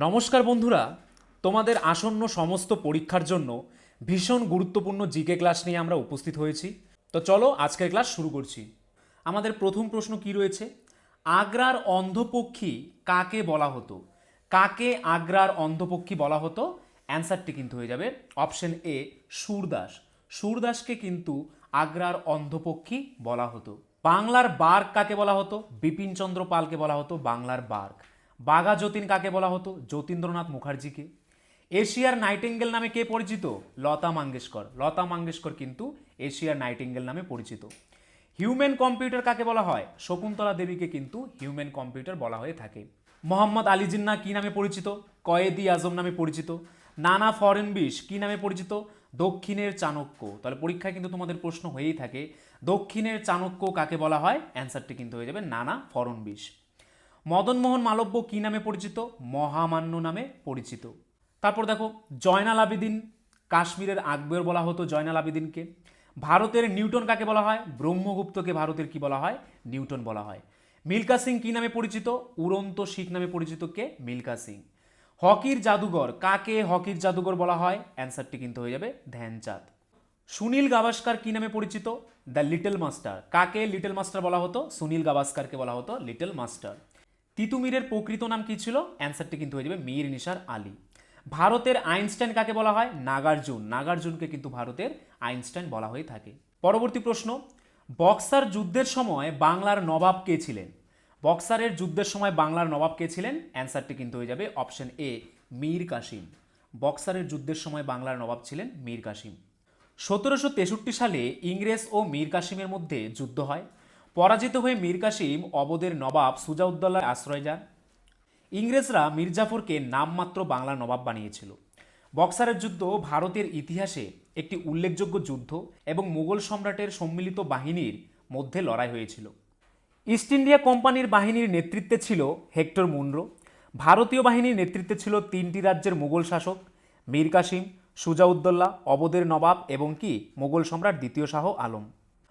নমস্কার বন্ধুরা, তোমাদের আসন্ন সমস্ত পরীক্ষার জন্য ভীষণ গুরুত্বপূর্ণ জিকে ক্লাস নিয়ে আমরা উপস্থিত হয়েছি। তো চলো আজকের ক্লাস শুরু করছি। আমাদের প্রথম প্রশ্ন কি রয়েছে? আগ্রার অন্ধপক্ষী কাকে বলা হতো? কাকে আগ্রার অন্ধপক্ষী বলা হতো? অ্যান্সারটি কিন্তু হয়ে যাবে অপশন এ, সুরদাস। সুরদাসকে কিন্তু আগ্রার অন্ধপক্ষী বলা হতো। বাংলার বার্গ কাকে বলা হতো? বিপিনচন্দ্র পালকে বলা হতো বাংলার বার্গ বাঘা যতীন কাকে বলা হতো? যতীন্দ্রনাথ মুখার্জিকে। এশিয়ার নাইটেঙ্গেল নামে কে পরিচিত? লতা মঙ্গেশকর। লতা মঙ্গেশকর কিন্তু এশিয়ার নাইটেঙ্গেল নামে পরিচিত। হিউম্যান কম্পিউটার কাকে বলা হয়? শকুন্তলা দেবীকে কিন্তু হিউম্যান কম্পিউটার বলা হয়ে থাকে। মোহাম্মদ আলী জিন্না কি নামে পরিচিত? কয়েদি আজম নামে পরিচিত। নানা ফরেনবিশ কি নামে পরিচিত? দক্ষিণের চাণক্য। তাহলে পরীক্ষায় কিন্তু তোমাদের প্রশ্ন হয়েই থাকে। দক্ষিণের চাণক্য কাকে বলা হয়? অ্যান্সারটি কিন্তু হয়ে যাবে নানা ফরেনবিশ মদনমোহন মালব্য কি নামে পরিচিত? মহামান্য নামে পরিচিত। তারপর দেখো জয়নাল আবেদিন কাশ্মীরের আকবর বলা হতো জয়নাল আবেদিনকে ভারতের নিউটন কাকে বলা হয়? ব্রহ্মগুপ্তকে ভারতের কি বলা হয়? নিউটন বলা হয়। মিল্কা সিং কি নামে পরিচিত? উড়ন্ত শিখ নামে পরিচিত কে? মিল্কা সিং। হকির জাদুঘর, কাকে হকির জাদুঘর বলা হয়? অ্যান্সারটি কিন্তু হয়ে যাবে ধ্যানচাঁদ। সুনীল গাভাস্কার কি নামে পরিচিত? The little master. কাকে লিটল মাস্টার বলা হতো? সুনীল গাভাস্কারকে বলা হতো লিটল মাস্টার। তিতুমিরের প্রকৃত নাম কি ছিল? অ্যান্সারটি কিন্তু হয়ে যাবে মীর নিসার আলী। ভারতের আইনস্টাইন কাকে বলা হয়? নাগার্জুন। নাগার্জুনকে কিন্তু ভারতের আইনস্টাইন বলা হয়ে থাকে। পরবর্তী প্রশ্ন, বক্সার যুদ্ধের সময় বাংলার নবাব কে ছিলেন? বক্সারের যুদ্ধের সময় বাংলার নবাব কে ছিলেন? অ্যান্সারটি কিন্তু হয়ে যাবে অপশন এ মীর কাসিম। বক্সারের যুদ্ধের সময় বাংলার নবাব ছিলেন মীর কাসিম। সতেরোশো তেষট্টি সালে ইংরেজ ও মীর কাসিমের মধ্যে যুদ্ধ হয়। পরাজিত হয়ে মীর কাসিম অবদের নবাব সুজাউদ্দৌলার আশ্রয় যান। ইংরেজরা মির্জাফরকে নামমাত্র বাংলা নবাব বানিয়েছিল। বক্সারের যুদ্ধ ভারতের ইতিহাসে একটি উল্লেখযোগ্য যুদ্ধ এবং মুঘল সম্রাটের সম্মিলিত বাহিনীর মধ্যে লড়াই হয়েছিল। ইস্ট ইন্ডিয়া কোম্পানির বাহিনীর নেতৃত্বে ছিল হেক্টর মুন্ড্রো ভারতীয় বাহিনীর নেতৃত্বে ছিল তিনটি রাজ্যের মুঘল শাসক, মীর কাসিম, সুজাউদ্দৌলা, অবদের নবাব এবং কি মুঘল সম্রাট দ্বিতীয় শাহ আলম।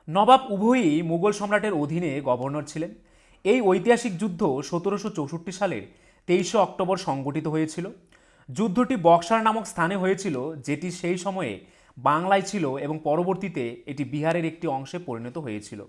নবাব উভয়ই মুঘল সম্রাটের অধীনে গভর্নর ছিলেন। এই ঐতিহাসিক যুদ্ধ সতেরোশো চৌষট্টি সালের তেইশে অক্টোবর সংগঠিত হয়েছিল। যুদ্ধটি বক্সার নামক স্থানে হয়েছিল, যেটি সেই সময়ে বাংলায় ছিল এবং পরবর্তীতে এটি বিহারের একটি অংশে পরিণত হয়েছিল।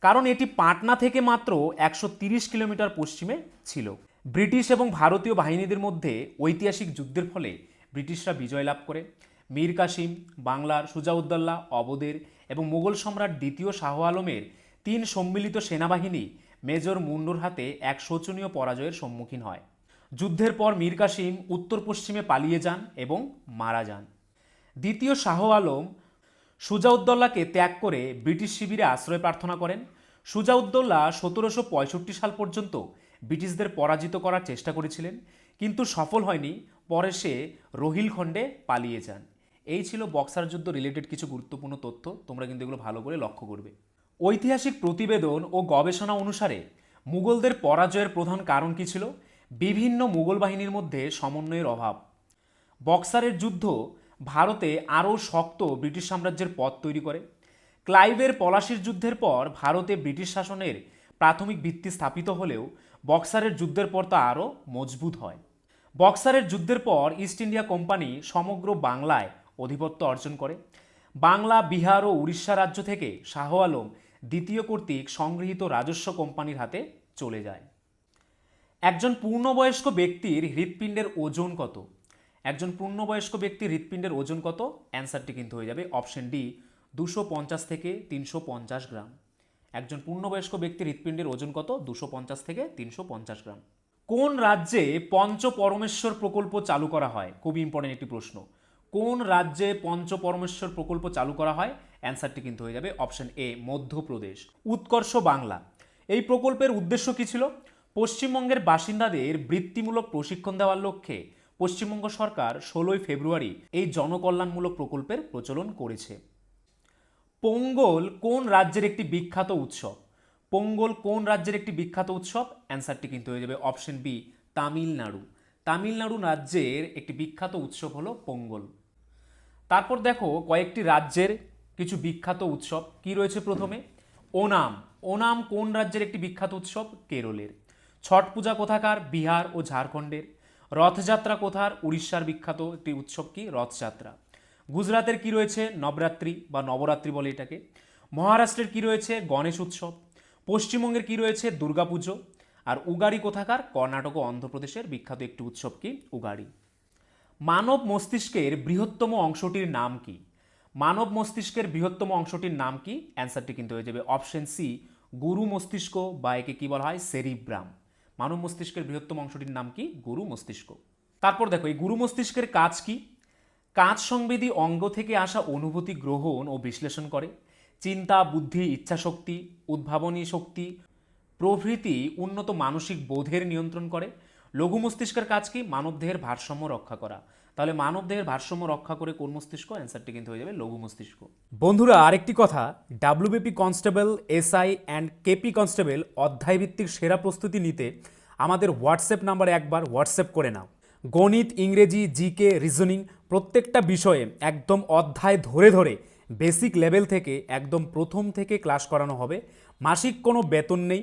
কারণ এটি পাটনা থেকে মাত্র একশো কিলোমিটার পশ্চিমে ছিল। ব্রিটিশ এবং ভারতীয় বাহিনীদের মধ্যে ঐতিহাসিক যুদ্ধের ফলে ব্রিটিশরা বিজয় লাভ করে। মীর কাসিম, বাংলার সুজাউদ্দৌলা, অবদের এবং মুঘল সম্রাট দ্বিতীয় শাহ আলমের তিন সম্মিলিত সেনাবাহিনী মেজর মুন্ডুর হাতে এক শোচনীয় পরাজয়ের সম্মুখীন হয়। যুদ্ধের পর মীর কাসিম উত্তর পশ্চিমে পালিয়ে যান এবং মারা যান। দ্বিতীয় শাহ আলম সুজাউদ্দৌলাকে ত্যাগ করে ব্রিটিশ শিবিরে আশ্রয় প্রার্থনা করেন। সুজাউদ্দৌলা সতেরোশো পঁয়ষট্টি সাল পর্যন্ত ব্রিটিশদের পরাজিত করার চেষ্টা করেছিলেন, কিন্তু সফল হয়নি। পরে সে রোহিলখণ্ডে পালিয়ে যান। এই ছিল বক্সার যুদ্ধ রিলেটেড কিছু গুরুত্বপূর্ণ তথ্য। তোমরা কিন্তু এগুলো ভালো করে লক্ষ্য করবে। ঐতিহাসিক প্রতিবেদন ও গবেষণা অনুসারে মুঘলদের পরাজয়ের প্রধান কারণ কি ছিল? বিভিন্ন মুঘল বাহিনীর মধ্যে সমন্বয়ের অভাব। বক্সারের যুদ্ধ ভারতে আরও শক্ত ব্রিটিশ সাম্রাজ্যের পথ তৈরি করে। ক্লাইভের পলাশির যুদ্ধের পর ভারতে ব্রিটিশ শাসনের প্রাথমিক ভিত্তি স্থাপিত হলেও বক্সারের যুদ্ধের পর তা আরও মজবুত হয়। বক্সারের যুদ্ধের পর ইস্ট ইন্ডিয়া কোম্পানি সমগ্র বাংলায় অধিপত্য অর্জন করে। বাংলা, বিহার ও উড়িষ্যা রাজ্য থেকে শাহ আলম দ্বিতীয় কর্তৃক সংগৃহীত রাজস্ব কোম্পানির হাতে চলে যায়। একজন পূর্ণবয়স্ক ব্যক্তির হৃৎপিণ্ডের ওজন কত? একজন পূর্ণবয়স্ক ব্যক্তির হৃৎপিণ্ডের ওজন কত? অ্যান্সারটি কিন্তু হয়ে যাবে অপশন ডি, দুশো পঞ্চাশ থেকে তিনশো পঞ্চাশ গ্রাম। একজন পূর্ণবয়স্ক ব্যক্তির হৃৎপিণ্ডের ওজন কত? দুশো পঞ্চাশ থেকে তিনশো পঞ্চাশ গ্রাম। কোন রাজ্যে পঞ্চ পরমেশ্বর প্রকল্প চালু করা হয়? খুবই ইম্পর্টেন্ট একটি প্রশ্ন। কোন রাজ্যে পঞ্চপরমেশ্বর প্রকল্প চালু করা হয়? অ্যান্সারটি কিন্তু হয়ে যাবে অপশন এ, মধ্যপ্রদেশ। উৎকর্ষ বাংলা। এই প্রকল্পের উদ্দেশ্য কী ছিল? পশ্চিমবঙ্গের বাসিন্দাদের বৃত্তিমূলক প্রশিক্ষণ দেওয়ার লক্ষ্যে পশ্চিমবঙ্গ সরকার ষোলোই ফেব্রুয়ারি এই জনকল্যাণমূলক প্রকল্পের প্রচলন করেছে। পোঙ্গল কোন রাজ্যের একটি বিখ্যাত উৎসব? পোঙ্গল কোন রাজ্যের একটি বিখ্যাত উৎসব? অ্যান্সারটি কিন্তু হয়ে যাবে অপশন বি, তামিলনাড়ু। তামিলনাড়ু রাজ্যের একটি বিখ্যাত উৎসব হলো পোঙ্গল। তারপর দেখো কয়েকটি রাজ্যের কিছু বিখ্যাত উৎসব। কি রয়েছে প্রথমে? ওনাম। ওনাম কোন রাজ্যের একটি বিখ্যাত উৎসব? কেরলের। ছট পূজা কোথাকার? বিহার ও ঝাড়খণ্ডের। রথযাত্রা কোথার? উড়িষ্যার বিখ্যাত একটি উৎসব কি? রথযাত্রা। গুজরাতের কি রয়েছে? নবরাত্রি বা নবরাত্রি বলে এটাকে। মহারাষ্ট্রের কি রয়েছে? গণেশ উৎসব। পশ্চিমবঙ্গের কি রয়েছে? দুর্গাপুজো। আর উগাড়ি কোথাকার? কর্ণাটক ও অন্ধ্রপ্রদেশের বিখ্যাত একটি উৎসব কি? উগাড়ি। মানব মস্তিষ্কের বৃহত্তম অংশটির নাম কি? মানব মস্তিষ্কের বৃহত্তম অংশটির নাম কি? অ্যান্সারটি কিন্তু হয়ে যাবে অপশন সি, গুরু মস্তিষ্ক বা একে কী বলা হয়? সেরিব্রাম। মানব মস্তিষ্কের বৃহত্তম অংশটির নাম কি? গুরু মস্তিষ্ক। তারপর দেখো, এই গুরু মস্তিষ্কের কাজ কি? কাজ সংবেদী অঙ্গ থেকে আসা অনুভূতি গ্রহণ ও বিশ্লেষণ করে। চিন্তা, বুদ্ধি, ইচ্ছাশক্তি, উদ্ভাবনী শক্তি প্রভৃতি উন্নত মানসিক বোধের নিয়ন্ত্রণ করে। লঘু মস্তিষ্কের কাজ কি মানবদেহের ভারসাম্য রক্ষা করা। তাহলে মানবদেহের ভারসাম্য রক্ষা করে কোন মস্তিষ্ক? অ্যান্সারটি কিন্তু হয়ে যাবে লঘু মস্তিষ্ক। বন্ধুরা, আরেকটি কথা WBP constable SI and KP constable অধ্যায়ভিত্তিক সেরা প্রস্তুতি নিতে আমাদের হোয়াটসঅ্যাপ নাম্বারে একবার হোয়াটসঅ্যাপ করে নাও। গণিত, ইংরেজি জিকে রিজনিং প্রত্যেকটা বিষয়ে একদম অধ্যায় ধরে ধরে বেসিক লেভেল থেকে একদম প্রথম থেকে ক্লাস করানো হবে। মাসিক কোনো বেতন নেই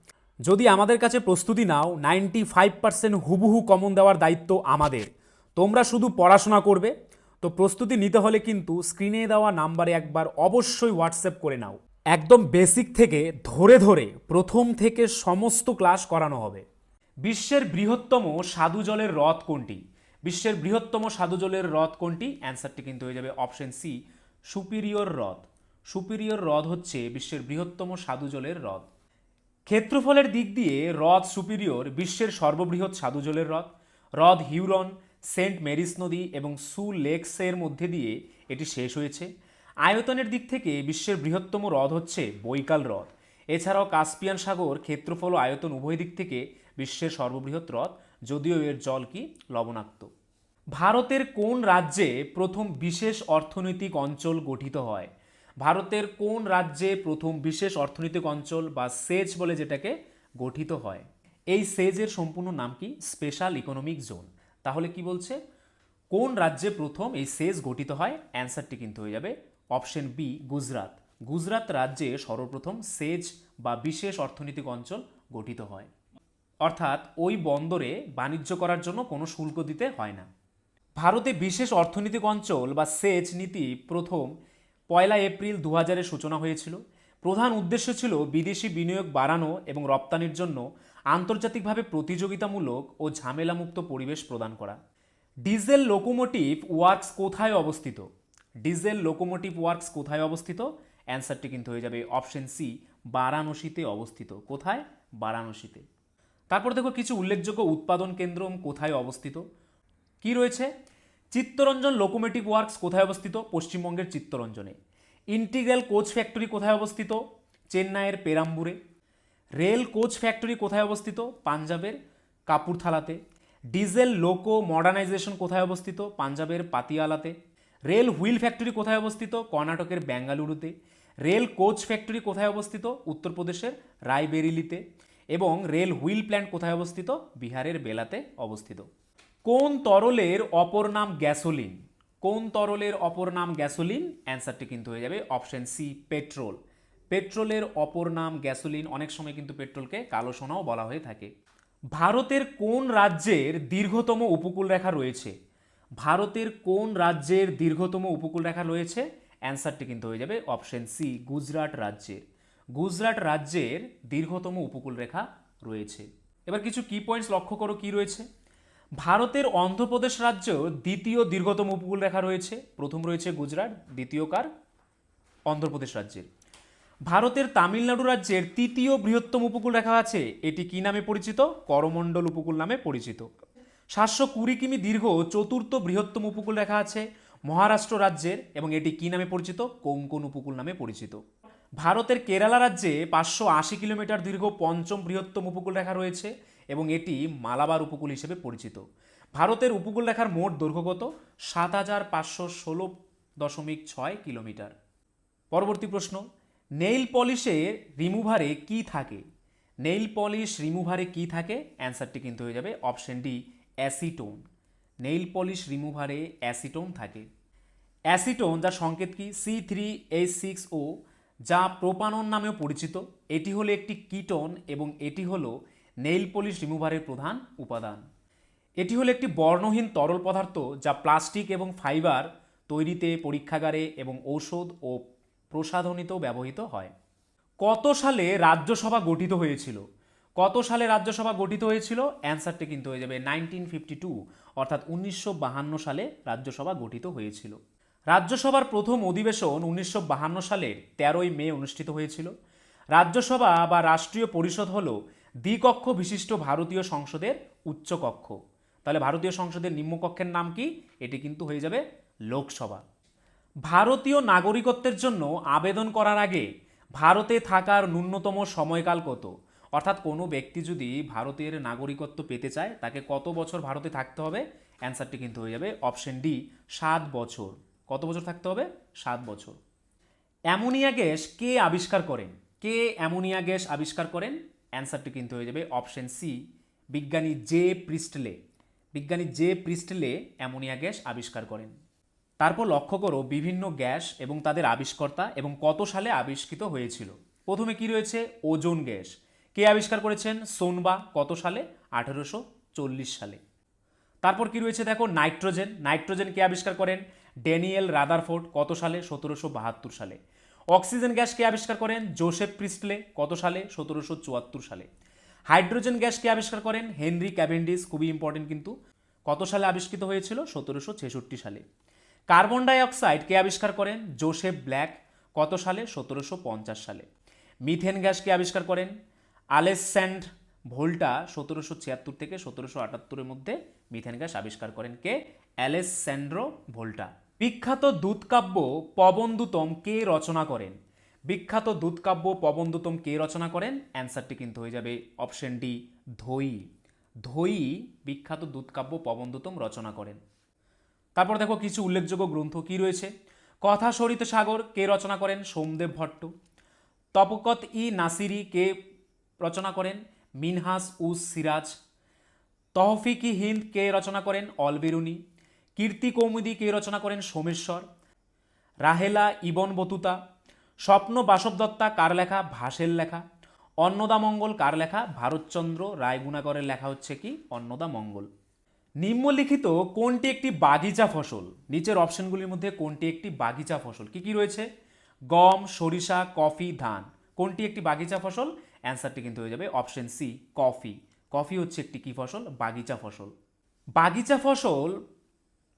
যদি আমাদের কাছে প্রস্তুতি নাও নাইনটি ফাইভ পার্সেন্ট হুবহু কমন দেওয়ার দায়িত্ব আমাদের। তোমরা শুধু পড়াশোনা করবে। তো প্রস্তুতি নিতে হলে কিন্তু স্ক্রিনে দেওয়া নাম্বারে একবার অবশ্যই হোয়াটসঅ্যাপ করে নাও। একদম বেসিক থেকে ধরে ধরে প্রথম থেকে সমস্ত ক্লাস করানো হবে। বিশ্বের বৃহত্তম সাধু জলের হ্রদ কোনটি? বিশ্বের বৃহত্তম সাধু জলের হ্রদ কোনটি? অ্যান্সারটি কিন্তু হয়ে যাবে অপশন সি সুপিরিয়র হ্রদ সুপিরিয়র হ্রদ হচ্ছে বিশ্বের বৃহত্তম সাধু জলের হ্রদ ক্ষেত্রফলের দিক দিয়ে হ্রদ সুপিরিয়র বিশ্বের সর্ববৃহৎ সাধু জলের হ্রদ। হ্রদ হিউরন, সেন্ট মেরিস নদী এবং সু লেকসের মধ্যে দিয়ে এটি শেষ হয়েছে। আয়তনের দিক থেকে বিশ্বের বৃহত্তম হ্রদ হচ্ছে বৈকাল হ্রদ। এছাড়াও কাস্পিয়ান সাগর ক্ষেত্রফল ও আয়তন উভয় দিক থেকে বিশ্বের সর্ববৃহৎ হ্রদ, যদিও এর জল কি লবণাক্ত। ভারতের কোন রাজ্যে প্রথম বিশেষ অর্থনৈতিক অঞ্চল গঠিত হয়? ভারতের কোন রাজ্যে প্রথম বিশেষ অর্থনৈতিক অঞ্চল বা সেজ বলে যেটাকে গঠিত হয়? এই সেজের সম্পূর্ণ নাম কি? Special economic zone. তাহলে কি বলছে? কোন রাজ্যে প্রথম এই সেজ গঠিত হয়? অ্যান্সারটি কিন্তু হয়ে যাবে অপশন বি, গুজরাট। গুজরাট রাজ্যে সর্বপ্রথম সেজ বা বিশেষ অর্থনৈতিক অঞ্চল গঠিত হয়। অর্থাৎ ওই বন্দরে বাণিজ্য করার জন্য কোনো শুল্ক দিতে হয় না। ভারতে বিশেষ অর্থনৈতিক অঞ্চল বা সেচ নীতি প্রথম পয়লা এপ্রিল দু হাজারের সূচনা হয়েছিল। প্রধান উদ্দেশ্য ছিল বিদেশি বিনিয়োগ বাড়ানো এবং রপ্তানির জন্য আন্তর্জাতিকভাবে প্রতিযোগিতামূলক ও ঝামেলামুক্ত পরিবেশ প্রদান করা। ডিজেল লোকোমোটিভ ওয়ার্কস কোথায় অবস্থিত? ডিজেল লোকোমোটিভ ওয়ার্কস কোথায় অবস্থিত? অ্যান্সারটি কিন্তু হয়ে যাবে অপশন সি, বারাণসীতে অবস্থিত। কোথায়? বারাণসীতে। তারপর দেখো কিছু উল্লেখযোগ্য উৎপাদন কেন্দ্র কোথায় অবস্থিত? কি রয়েছে? চিত্তরঞ্জন লোকোমেটিভ ওয়ার্কস কোথায় অবস্থিত? পশ্চিমবঙ্গের চিত্তরঞ্জনে। ইন্টিগ্রাল কোচ ফ্যাক্টরি কোথায় অবস্থিত? চেন্নাইয়ের পেরাম্বুরে। রেল কোচ ফ্যাক্টরি কোথায় অবস্থিত? পাঞ্জাবের কাপুরথালাতে। ডিজেল লোকো মডার্নাইজেশন কোথায় অবস্থিত? পাঞ্জাবের পাতিয়ালাতে। রেল হুইল ফ্যাক্টরি কোথায় অবস্থিত? কর্ণাটকের বেঙ্গালুরুতে। রেল কোচ ফ্যাক্টরি কোথায় অবস্থিত? উত্তরপ্রদেশের রায়বেরিলিতে। এবং রেল হুইল প্ল্যান্ট কোথায় অবস্থিত? বিহারের বেলাতে অবস্থিত। কোন তরলের অপর নাম গ্যাসোলিন? কোন তরলের অপর নাম গ্যাসোলিন? অ্যান্সারটি কিন্তু হয়ে যাবে অপশন সি পেট্রোল পেট্রোলের অপর নাম গ্যাসোলিন অনেক সময় কিন্তু পেট্রোলকে কালো সোনাও বলা হয়ে থাকে। ভারতের কোন রাজ্যের দীর্ঘতম উপকূল রেখা রয়েছে? ভারতের কোন রাজ্যের দীর্ঘতম উপকূল রেখা রয়েছে? অ্যান্সারটি কিন্তু হয়ে যাবে অপশন সি গুজরাট রাজ্যের। গুজরাট রাজ্যের দীর্ঘতম উপকূল রেখা রয়েছে। এবার কিছু কি পয়েন্টস লক্ষ্য করো কি রয়েছে। ভারতের অন্ধ্রপ্রদেশ রাজ্য দ্বিতীয় দীর্ঘতম উপকূল রেখা রয়েছে। প্রথম রয়েছে গুজরাট, দ্বিতীয় কার? অন্ধ্রপ্রদেশ রাজ্যের। ভারতের তামিলনাড়ু রাজ্যের তৃতীয় বৃহত্তম উপকূল রেখা আছে। এটি কি নামে পরিচিত? করমণ্ডল উপকূল নামে পরিচিত। সাতশো কুড়ি কিমি দীর্ঘ চতুর্থ বৃহত্তম উপকূল রেখা আছে মহারাষ্ট্র রাজ্যের এবং এটি কি নামে পরিচিত? কোঙ্কন উপকূল নামে পরিচিত। ভারতের কেরালা রাজ্যে পাঁচশো আশি কিলোমিটার দীর্ঘ পঞ্চম বৃহত্তম উপকূল রেখা রয়েছে। এবং এটি মালাবার উপকূল হিসেবে পরিচিত। ভারতের উপকূল রেখার মোট দৈর্ঘ্য কত? সাত হাজার পাঁচশো ষোলো দশমিক ছয় কিলোমিটার। পরবর্তী প্রশ্ন, নেইল পলিশের রিমুভারে কি থাকে? নেইল পলিশ রিমুভারে কি থাকে? অ্যান্সারটি কিন্তু হয়ে যাবে option D, acetone. Nail polish রিমুভারে acetone থাকে। অ্যাসিটোন যার সংকেত কি? C three H six O, যা প্রোপানন নামেও পরিচিত। এটি হলো একটি কিটোন এবং এটি হলো নেইল পলিশ রিমুভারের প্রধান উপাদান। এটি হলো একটি বর্ণহীন তরল পদার্থ যা প্লাস্টিক এবং ফাইবার তৈরিতে পরীক্ষাগারে এবং ঔষধ ও প্রসাধনীতেও ব্যবহৃত হয়। কত সালে রাজ্যসভা গঠিত হয়েছিল? কত সালে রাজ্যসভা গঠিত হয়েছিল? অ্যান্সারটি কিন্তু হয়ে যাবে নাইনটিন ফিফটি টু, অর্থাৎ উনিশশো বাহান্ন সালে রাজ্যসভা গঠিত হয়েছিল। রাজ্যসভার প্রথম অধিবেশন উনিশশো বাহান্ন সালের তেরোই মে অনুষ্ঠিত হয়েছিল। রাজ্যসভা বা রাষ্ট্রীয় পরিষদ হল দ্বিকক্ষ বিশিষ্ট ভারতীয় সংসদের উচ্চকক্ষ। তাহলে ভারতীয় সংসদের নিম্নকক্ষের নাম কি? এটি কিন্তু হয়ে যাবে লোকসভা। ভারতীয় নাগরিকত্বের জন্য আবেদন করার আগে ভারতে থাকার ন্যূনতম সময়কাল কত? অর্থাৎ কোনো ব্যক্তি যদি ভারতের নাগরিকত্ব পেতে চায়, তাকে কত বছর ভারতে থাকতে হবে? অ্যান্সারটি কিন্তু হয়ে যাবে অপশন ডি, সাত বছর। কত বছর থাকতে হবে? সাত বছর। অ্যামোনিয়া গ্যাস কে আবিষ্কার করেন? কে অ্যামোনিয়া গ্যাস আবিষ্কার করেন? অ্যান্সারটি কিন্তু হয়ে যাবে অপশন সি, বিজ্ঞানী জে প্রিস্টলে। বিজ্ঞানী জে প্রিস্টলে অ্যামোনিয়া গ্যাস আবিষ্কার করেন। তারপর লক্ষ্য করো বিভিন্ন গ্যাস এবং তাদের আবিষ্কর্তা এবং কত সালে আবিষ্কৃত হয়েছিল। প্রথমে কি রয়েছে? Ozone gas. কে আবিষ্কার করেছেন? সোনবা, কত সালে? আঠেরোশো চল্লিশ সালে। তারপর কি রয়েছে দেখো? নাইট্রোজেন। নাইট্রোজেন কে আবিষ্কার করেন? ড্যানিয়েল রাদারফোর্ড, কত সালে? সতেরোশো বাহাত্তর সালে। অক্সিজেন গ্যাস কে আবিষ্কার করেন জোসেফ প্রিস্টলে, কত সালে? সতেরোশো চুয়াত্তর সালে। হাইড্রোজেন গ্যাস কে আবিষ্কার করেন হেনরি ক্যাভেন্ডিস, খুবই ইম্পর্টেন্ট কিন্তু। কত সালে আবিষ্কৃত হয়েছিল? সতেরোশো ছেষট্টি সালে। কার্বন ডাই অক্সাইড কে আবিষ্কার করেন জোসেফ ব্ল্যাক, কত সালে? সতেরোশো পঞ্চাশ সালে। মিথেন গ্যাস কে আবিষ্কার করেন আলেসস্যান্ড ভোল্টা, সতেরোশো ছিয়াত্তর থেকে সতেরোশো আটাত্তরের মধ্যে মিথেন গ্যাস আবিষ্কার করেন কে? অ্যালেসস্যান্ড্রো ভোল্টা। বিখ্যাত দূতকাব্য পবনদূতম কে রচনা করেন? বিখ্যাত দূতকাব্য পবনদূতম কে রচনা করেন? অ্যান্সারটি কিন্তু হয়ে যাবে অপশন ডি ধৈ ধৈ বিখ্যাত দূতকাব্য পবনদূতম রচনা করেন। তারপর দেখো কিছু উল্লেখযোগ্য গ্রন্থ কি রয়েছে? কথা সরিত সাগর কে রচনা করেন? সোমদেব ভট্ট। তপকত ই নাসিরি কে রচনা করেন? মিনহাস উস সিরাজ। তহফিক ই হিন্দ কে রচনা করেন? অলবেরুনি কীর্তি কৌমুদি কে রচনা করেন সোমেশ্বর, রাহেলা ইবন বতুতা, স্বপ্ন বাসব দত্তা কার লেখা? ভাসের লেখা। অন্নদা মঙ্গল কার লেখা? ভারতচন্দ্র রায়গুণাকরের লেখা হচ্ছে কি? অন্নদা মঙ্গল। নিম্নলিখিত কোনটি একটি বাগিচা ফসল? নিচের অপশনগুলির মধ্যে কোনটি একটি বাগিচা ফসল? কি কি রয়েছে? গম, সরিষা, কফি, ধান। কোনটি একটি বাগিচা ফসল? অ্যান্সারটি কিন্তু হয়ে যাবে অপশন সি, কফি। কফি হচ্ছে একটি কি ফসল? বাগিচা ফসল। বাগিচা ফসল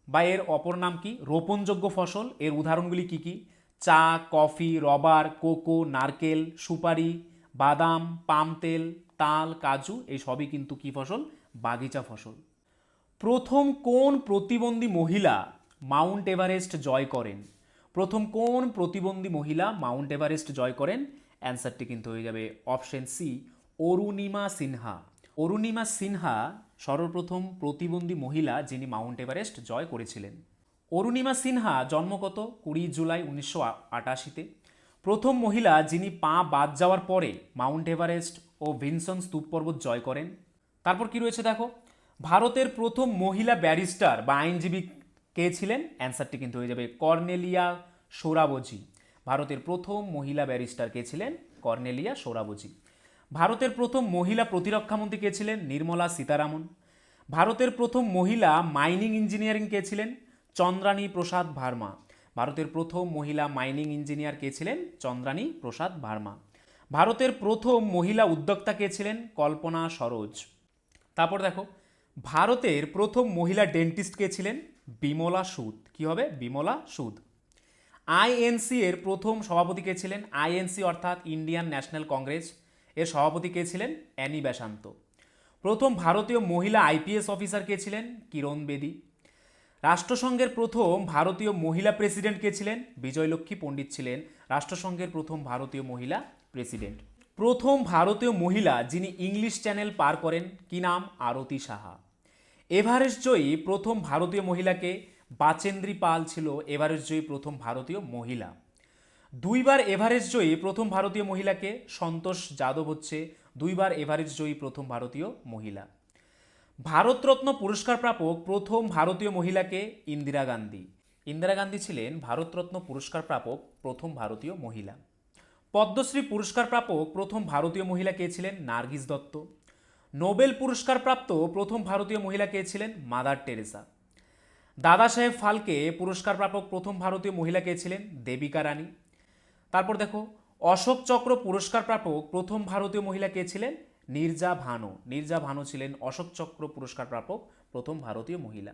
বা এর অপর নাম কি? রোপণযোগ্য ফসল। এর উদাহরণগুলি কি কি? চা, কফি, রবার, কোকো, নারকেল, সুপারি, বাদাম, পাম তেল, তাল, কাজু, এই সবই কিন্তু কি ফসল? বাগিচা ফসল। প্রথম কোন প্রতিবন্ধী মহিলা মাউন্ট এভারেস্ট জয় করেন? প্রথম কোন প্রতিবন্ধী মহিলা মাউন্ট এভারেস্ট জয় করেন? অ্যান্সারটি কিন্তু হয়ে যাবে অপশন সি, অরুণিমা সিনহা। অরুণিমা সিনহা সর্বপ্রথম প্রতিবন্ধী মহিলা যিনি মাউন্ট এভারেস্ট জয় করেছিলেন। অরুণিমা সিনহা জন্মগত কুড়ি জুলাই উনিশশো আটাশিতে। প্রথম মহিলা যিনি পা বাদ যাওয়ার পরে মাউন্ট এভারেস্ট ও ভিনসন স্তূপ পর্বত জয় করেন। তারপর কি রয়েছে দেখো? ভারতের প্রথম মহিলা ব্যারিস্টার বা আইনজীবী কে ছিলেন? অ্যান্সারটি কিন্তু হয়ে যাবে কর্নেলিয়া সোরাবজি। ভারতের প্রথম মহিলা ব্যারিস্টার কে ছিলেন? কর্নেলিয়া সোরাবজি। ভারতের প্রথম মহিলা প্রতিরক্ষামন্ত্রী কে ছিলেন? নির্মলা সীতারামন। ভারতের প্রথম মহিলা মাইনিং ইঞ্জিনিয়ারিং কে ছিলেন? চন্দ্রানী প্রসাদ ভার্মা। ভারতের প্রথম মহিলা মাইনিং ইঞ্জিনিয়ার কে ছিলেন? চন্দ্রানী প্রসাদ ভার্মা। ভারতের প্রথম মহিলা উদ্যোক্তা কে ছিলেন? কল্পনা সরোজ। তারপর দেখো, ভারতের প্রথম মহিলা ডেন্টিস্ট কে ছিলেন? বিমলা সুদ। কি হবে? বিমলা সুদ। আইএনসি এর প্রথম সভাপতি কে ছিলেন? আইএনসি অর্থাৎ ইন্ডিয়ান ন্যাশনাল কংগ্রেস। এর সভাপতি কে ছিলেন? অ্যানি বেসান্ত প্রথম ভারতীয় মহিলা আইপিএস অফিসার কে ছিলেন? কিরণ বেদী। রাষ্ট্রসংঘের প্রথম ভারতীয় মহিলা প্রেসিডেন্ট কে ছিলেন? বিজয়লক্ষ্মী পণ্ডিত ছিলেন রাষ্ট্রসংঘের প্রথম ভারতীয় মহিলা প্রেসিডেন্ট। প্রথম ভারতীয় মহিলা যিনি ইংলিশ চ্যানেল পার করেন, কি নাম? আরতি সাহা। এভারেস্ট জয়ী প্রথম ভারতীয় মহিলাকে বাচেন্দ্রী পাল ছিল এভারেস্ট জয়ী প্রথম ভারতীয় মহিলা। দুইবার এভারেস্ট জয়ী প্রথম ভারতীয় মহিলাকে সন্তোষ যাদব হচ্ছে দুইবার এভারেস্ট জয়ী প্রথম ভারতীয় মহিলা। ভারতরত্ন পুরস্কার প্রাপক প্রথম ভারতীয় মহিলাকে ইন্দিরা গান্ধী। ইন্দিরা গান্ধী ছিলেন ভারতরত্ন পুরস্কার প্রাপক প্রথম ভারতীয় মহিলা। পদ্মশ্রী পুরস্কার প্রাপক প্রথম ভারতীয় মহিলা কে ছিলেন নার্গিস দত্ত। নোবেল পুরস্কার প্রাপ্ত প্রথম ভারতীয় মহিলা কে ছিলেন মাদার টেরেসা। দাদা সাহেব ফালকে পুরস্কার প্রাপক প্রথম ভারতীয় মহিলা কে ছিলেন দেবিকা রানী। তারপর দেখো, অশোক চক্র পুরস্কার প্রাপক প্রথম ভারতীয় মহিলা কে ছিলেন? নীরজা ভানু। নীরজা ভানু ছিলেন অশোক চক্র পুরস্কার প্রাপক প্রথম ভারতীয় মহিলা।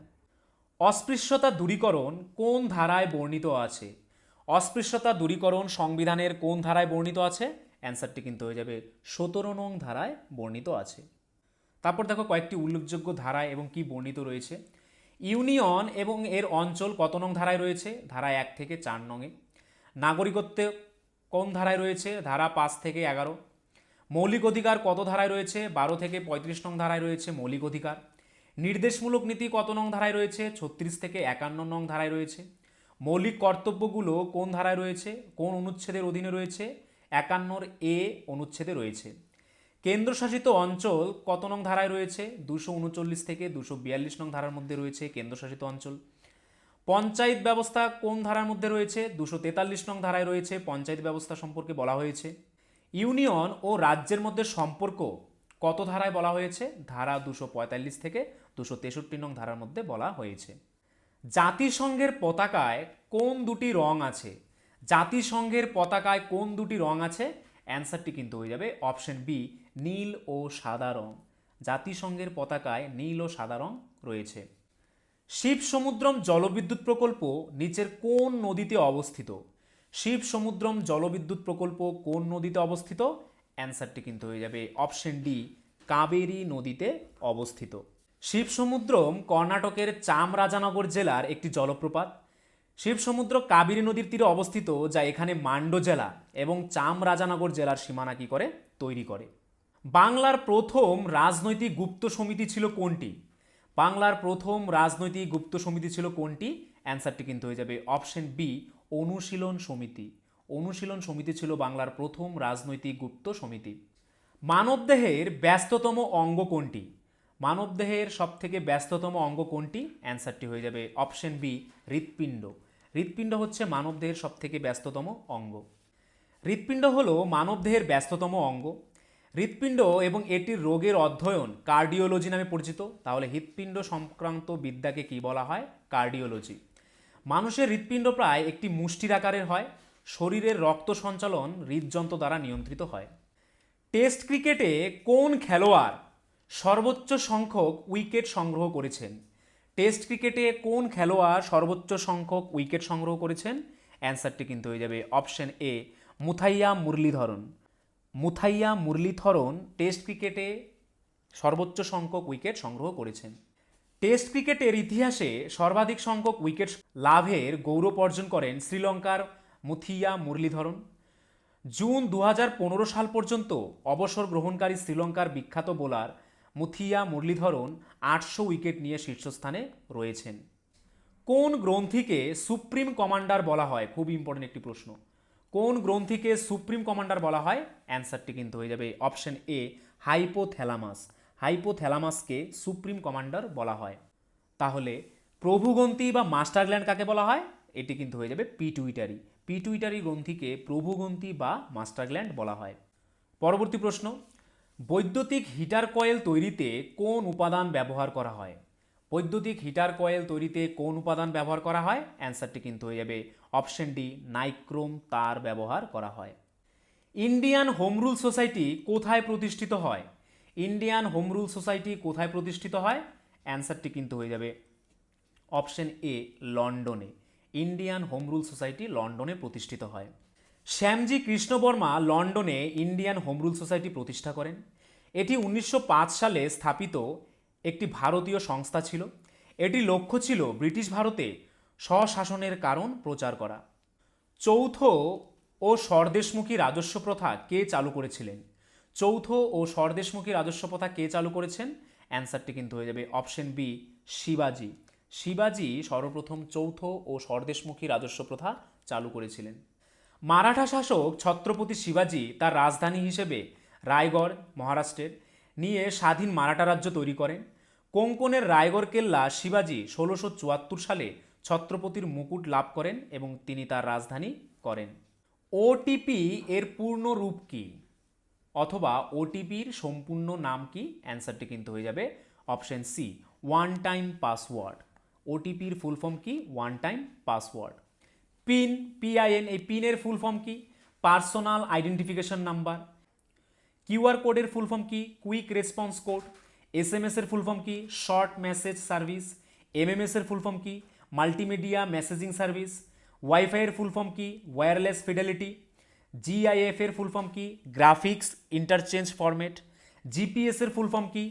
অস্পৃশ্যতা দূরীকরণ কোন ধারায় বর্ণিত আছে? অস্পৃশ্যতা দূরীকরণ সংবিধানের কোন ধারায় বর্ণিত আছে? অ্যান্সারটি কিন্তু হয়ে যাবে সতেরো নং ধারায় বর্ণিত আছে। তারপর দেখো কয়েকটি উল্লেখযোগ্য ধারায় এবং কি বর্ণিত রয়েছে। ইউনিয়ন এবং এর অঞ্চল কত নং ধারায় রয়েছে? ধারা এক থেকে চার নংয়ে নাগরিকত্বে কোন ধারায় রয়েছে, ধারা পাঁচ থেকে এগারো। মৌলিক অধিকার কত ধারায় রয়েছে? বারো থেকে পঁয়ত্রিশ নং ধারায় রয়েছে মৌলিক অধিকার। নির্দেশমূলক নীতি কত নং ধারায় রয়েছে? ছত্রিশ থেকে একান্ন নং ধারায় রয়েছে। মৌলিক কর্তব্যগুলো কোন ধারায় রয়েছে? কোন অনুচ্ছেদের অধীনে রয়েছে? একান্নর এ অনুচ্ছেদে রয়েছে। কেন্দ্রশাসিত অঞ্চল কত নং ধারায় রয়েছে? দুশো উনচল্লিশ থেকে দুশো বিয়াল্লিশ নং ধারার মধ্যে রয়েছে কেন্দ্রশাসিত অঞ্চল। পঞ্চায়েত ব্যবস্থা কোন ধারার মধ্যে রয়েছে? দুশো তেতাল্লিশ নং ধারায় রয়েছে, পঞ্চায়েত ব্যবস্থা সম্পর্কে বলা হয়েছে। ইউনিয়ন ও রাজ্যের মধ্যে সম্পর্ক কত ধারায় বলা হয়েছে? ধারা দুশো পঁয়তাল্লিশ থেকে দুশো তেষট্টি নং ধারার মধ্যে বলা হয়েছে। জাতিসংঘের পতাকায় কোন দুটি রং আছে? জাতিসংঘের পতাকায় কোন দুটি রং আছে? অ্যান্সারটি কিন্তু হয়ে যাবে অপশন বি, নীল ও সাদা রং। জাতিসংঘের পতাকায় নীল ও সাদা রং রয়েছে। শিব সমুদ্রম জলবিদ্যুৎ প্রকল্প নিচের কোন নদীতে অবস্থিত? শিব সমুদ্রম জলবিদ্যুৎ প্রকল্প কোন নদীতে অবস্থিত? অ্যান্সারটি কিন্তু হয়ে যাবে অপশন ডি, কাবেরী নদীতে অবস্থিত। শিব সমুদ্রম কর্ণাটকের চামরাজানগর জেলার একটি জলপ্রপাত। শিব সমুদ্র কাবেরী নদীর তীরে অবস্থিত, যা এখানে মান্ড জেলা এবং চামরাজানগর জেলার সীমানা কি করে? তৈরি করে। বাংলার প্রথম রাজনৈতিক গুপ্ত সমিতি ছিল কোনটি? বাংলার প্রথম রাজনৈতিক গুপ্ত সমিতি ছিল কোনটি? অ্যান্সারটি কিন্তু হয়ে যাবে অপশন বি, অনুশীলন সমিতি। অনুশীলন সমিতি ছিল বাংলার প্রথম রাজনৈতিক গুপ্ত সমিতি। মানবদেহের ব্যস্ততম অঙ্গ কোনটি? মানবদেহের সবথেকে ব্যস্ততম অঙ্গ কোনটি? অ্যান্সারটি হয়ে যাবে অপশন বি, হৃৎপিণ্ড। হৃৎপিণ্ড হচ্ছে মানবদেহের সবথেকে ব্যস্ততম অঙ্গ। হৃৎপিণ্ড হলো মানবদেহের ব্যস্ততম অঙ্গ। হৃৎপিণ্ড এবং এটির রোগের অধ্যয়ন কার্ডিওলজি নামে পরিচিত। তাহলে হৃৎপিণ্ড সংক্রান্ত বিদ্যাকে কি বলা হয়? কার্ডিওলজি। মানুষের হৃৎপিণ্ড প্রায় একটি মুষ্টির আকারের হয়। শরীরের রক্ত সঞ্চালন হৃদযন্ত্র দ্বারা নিয়ন্ত্রিত হয়। টেস্ট ক্রিকেটে কোন খেলোয়াড় সর্বোচ্চ সংখ্যক উইকেট সংগ্রহ করেছেন? টেস্ট ক্রিকেটে কোন খেলোয়াড় সর্বোচ্চ সংখ্যক উইকেট সংগ্রহ করেছেন? অ্যান্সারটি কিন্তু হয়ে যাবে option A, Muttiah Muralitharan. Muttiah Muralitharan test ক্রিকেটে সর্বোচ্চ সংখ্যক উইকেট সংগ্রহ করেছেন। টেস্ট ক্রিকেটের ইতিহাসে সর্বাধিক সংখ্যক উইকেট লাভের গৌরব অর্জন করেন শ্রীলঙ্কার মুথিয়া মুরলীধরন। জুন দু হাজার পনেরো সাল পর্যন্ত অবসর গ্রহণকারী শ্রীলঙ্কার বিখ্যাত বোলার মুথিয়া মুরলীধরন আটশো উইকেট নিয়ে শীর্ষস্থানে রয়েছেন। কোন গ্রন্থিকে সুপ্রিম কমান্ডার বলা হয়? খুব ইম্পর্টেন্ট একটি প্রশ্ন। কোন গ্রন্থিকে সুপ্রিম কমান্ডার বলা হয়? অ্যান্সারটি কিন্তু হয়ে যাবে অপশন এ, হাইপোথ্যালামাস। হাইপোথ্যালামাসকে সুপ্রিম কমান্ডার বলা হয়। তাহলে প্রভুগ্রন্থি বা মাস্টার গ্ল্যান্ড কাকে বলা হয়? এটি কিন্তু হয়ে যাবে পিটুইটারি। পিটুইটারি গ্রন্থিকে প্রভুগ্রন্থি বা মাস্টার গ্ল্যান্ড বলা হয়। পরবর্তী প্রশ্ন, বৈদ্যুতিক হিটার কয়েল তৈরিতে কোন উপাদান ব্যবহার করা হয়? বৈদ্যুতিক হিটার কয়েল তৈরিতে কোন উপাদান ব্যবহার করা হয়? অ্যান্সারটি কিন্তু হয়ে যাবে অপশন ডি, নাইক্রোম, তার ব্যবহার করা হয়। ইন্ডিয়ান হোম রুল সোসাইটি কোথায় প্রতিষ্ঠিত হয়? ইন্ডিয়ান হোম রুল সোসাইটি কোথায় প্রতিষ্ঠিত হয়? অ্যান্সারটি কিন্তু হয়ে যাবে অপশন এ, লন্ডনে। ইন্ডিয়ান হোম রুল সোসাইটি লন্ডনে প্রতিষ্ঠিত হয়। শ্যামজি কৃষ্ণবর্মা লন্ডনে ইন্ডিয়ান হোম রুল সোসাইটি প্রতিষ্ঠা করেন। এটি উনিশশো পাঁচ সালে স্থাপিত একটি ভারতীয় সংস্থা ছিল। এটি লক্ষ্য ছিল ব্রিটিশ ভারতে স্বশাসনের কারণ প্রচার করা। চৌথ ও স্বরদেশমুখী রাজস্ব প্রথা কে চালু করেছিলেন? চৌথ ও স্বরদেশমুখী রাজস্ব প্রথা কে চালু করেছেন? অ্যান্সারটি কিন্তু হয়ে যাবে অপশন বি, শিবাজি। শিবাজি সর্বপ্রথম চৌথ ও স্বরদেশমুখী রাজস্ব প্রথা চালু করেছিলেন। মারাঠা শাসক ছত্রপতি শিবাজি তার রাজধানী হিসেবে রায়গড়, মহারাষ্ট্রের নিয়ে স্বাধীন মারাঠা রাজ্য তৈরি করেন। কোঙ্কনের রায়গড় কেল্লা শিবাজি ষোলোশো চুয়াত্তর সালে ছত্রপতির মুকুট লাভ করেন এবং তিনি তার রাজধানী করেন। ওটিপি এর পূর্ণ রূপ কী? অথবা ওটিপির সম্পূর্ণ নাম কি? অ্যান্সারটি কিন্তু হয়ে যাবে option C, one time password. ওটিপির full form কি? One time password. PIN, PIN, এই পিনের ফুল ফর্ম কি? Personal identification number. কিউআর কোডের ফুল ফর্ম কি? Quick response code S M S এর ফুল ফর্ম কি? শর্ট মেসেজ সার্ভিস এমএমএস এর full form কি? মাল্টিমিডিয়া মেসেজিং সার্ভিস ওয়াইফাই এর ফুল ফর্ম কি? ওয়্যারলেস ফিডেলিটি জিআইএফ এর ফুল ফর্ম কি? গ্রাফিক্স ইন্টারচেঞ্জ ফরম্যাট জিপিএস এর ফুল ফর্ম কি?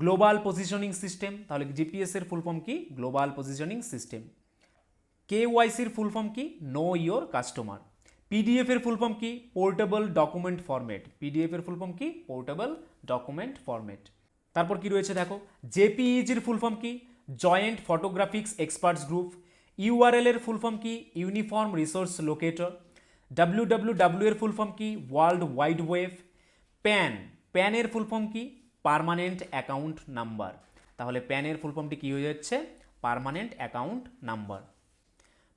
গ্লোবাল পজিশনিং সিস্টেম তাহলে জিপিএস এর ফুল ফর্ম কি? গ্লোবাল পজিশনিং সিস্টেম কে কেওয়াইসির ফুল ফর্ম কি? নো ইয়োর কাস্টমার পিডিএফ এর ফুল ফর্ম কি? পোর্টেবল ডকুমেন্ট ফরম্যাট পিডিএফ এর ফুল ফর্ম কি? পোর্টেবল ডকুমেন্ট ফরম্যাট তারপর কি রয়েছে দেখো? জেপিইজির ফুল ফর্ম কি? Joint photographics experts group URL এর ফুল ফর্ম কি? Uniform resource locator W W W এর ফুল ফর্ম কি? ওয়ার্ল্ড ওয়াইড ওয়েব প্যান প্যানের ফুল ফর্ম কি? পার্মানেন্ট অ্যাকাউন্ট নাম্বার তাহলে প্যানের ফুল ফর্মটি কী হয়ে যাচ্ছে? পার্মানেন্ট অ্যাকাউন্ট নাম্বার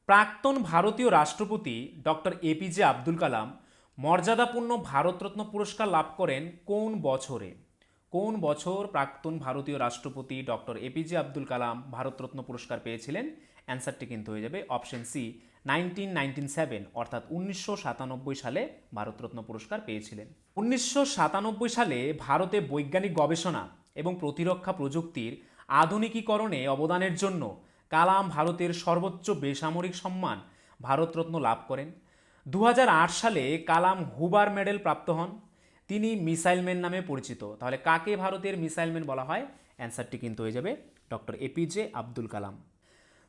প্রাক্তন ভারতীয় রাষ্ট্রপতি ডক্টর এপিজে আব্দুল কালাম মর্যাদাপূর্ণ ভারতরত্ন পুরস্কার লাভ করেন কোন বছরে? কোন বছর প্রাক্তন ভারতীয় রাষ্ট্রপতি ডক্টর এপিজে আব্দুল কালাম ভারতরত্ন পুরস্কার পেয়েছিলেন? অ্যান্সারটি কিন্তু হয়ে যাবে option C, nineteen nineteen seven, অর্থাৎ উনিশশো সাতানব্বই সালে ভারতরত্ন পুরস্কার পেয়েছিলেন। উনিশশো সাতানব্বই সালে ভারতে বৈজ্ঞানিক গবেষণা এবং প্রতিরক্ষা প্রযুক্তির আধুনিকীকরণে অবদানের জন্য কালাম ভারতের সর্বোচ্চ বেসামরিক সম্মান ভারতরত্ন লাভ করেন। দু হাজার আট সালে কালাম হুবার মেডেল প্রাপ্ত হন। তিনি মিসাইলম্যান নামে পরিচিত। তাহলে কাকে ভারতের মিসাইলম্যান বলা হয়? অ্যান্সারটি কিন্তু হয়ে যাবে ডক্টর এপিজে আব্দুল কালাম।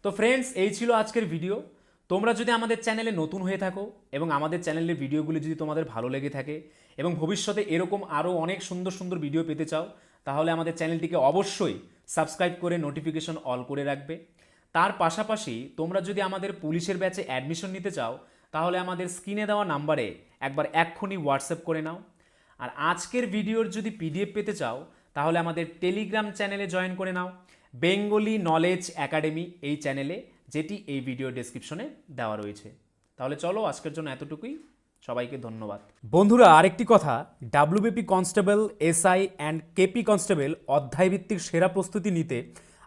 তো ফ্রেন্ডস এই ছিল আজকের ভিডিও তোমরা যদি আমাদের চ্যানেলে নতুন হয়ে থাকো এবং আমাদের চ্যানেলের ভিডিওগুলি যদি তোমাদের ভালো লেগে থাকে এবং ভবিষ্যতে এরকম আরও অনেক সুন্দর সুন্দর ভিডিও পেতে চাও, তাহলে আমাদের চ্যানেলটিকে অবশ্যই সাবস্ক্রাইব করে নোটিফিকেশন অল করে রাখবে। তার পাশাপাশি তোমরা যদি আমাদের পুলিশের ব্যাচে অ্যাডমিশন নিতে চাও, তাহলে আমাদের স্ক্রিনে দেওয়া নাম্বারে একবার এক্ষুনি হোয়াটসঅ্যাপ করে নাও। আর আজকের ভিডিওর যদি পিডিএফ পেতে চাও, তাহলে আমাদের টেলিগ্রাম চ্যানেলে জয়েন করে নাও। বেঙ্গলি নলেজ একাডেমি এই চ্যানেলে যেটি এই ভিডিও ডেসক্রিপশনে দেওয়া রয়েছে। তাহলে চলো আজকের জন্য এতটুকুই। সবাইকে ধন্যবাদ। বন্ধুরা, আরেকটি কথা। WBP constable SI and KP constable অধ্যায়ভিত্তিক সেরা প্রস্তুতি নিতে